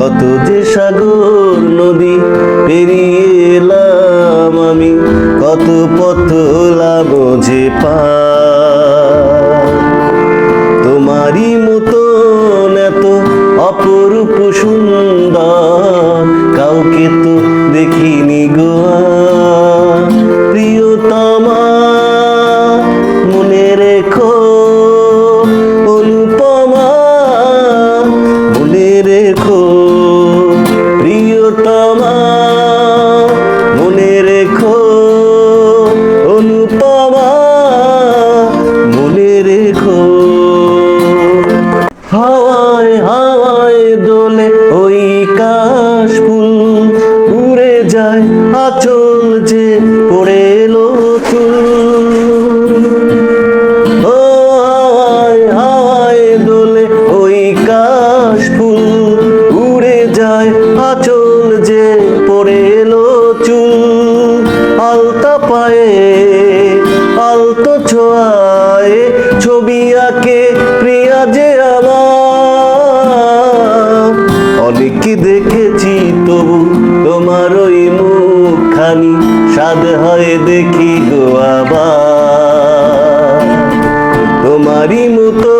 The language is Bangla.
কত যে সাগর নদী পেরিয়ে এলাম আমি, কত পথ লাগো যে পার। তোমারই মতন এত অপরূপ সুন্দর হাওয়ায় দোলে ওই কাশ ফুল উড়ে যায়, আচল যে পড়ে এলো চুল হাওয়ায় দোলে ওই কাশ ফুল উড়ে যায়, আচল যে পায়ে আলতো ছোঁয়ায় অনেক দেখেছি তবু তোমার ওই মুখখানি স্বাদ হয় দেখি গো আবার। তোমারই মতন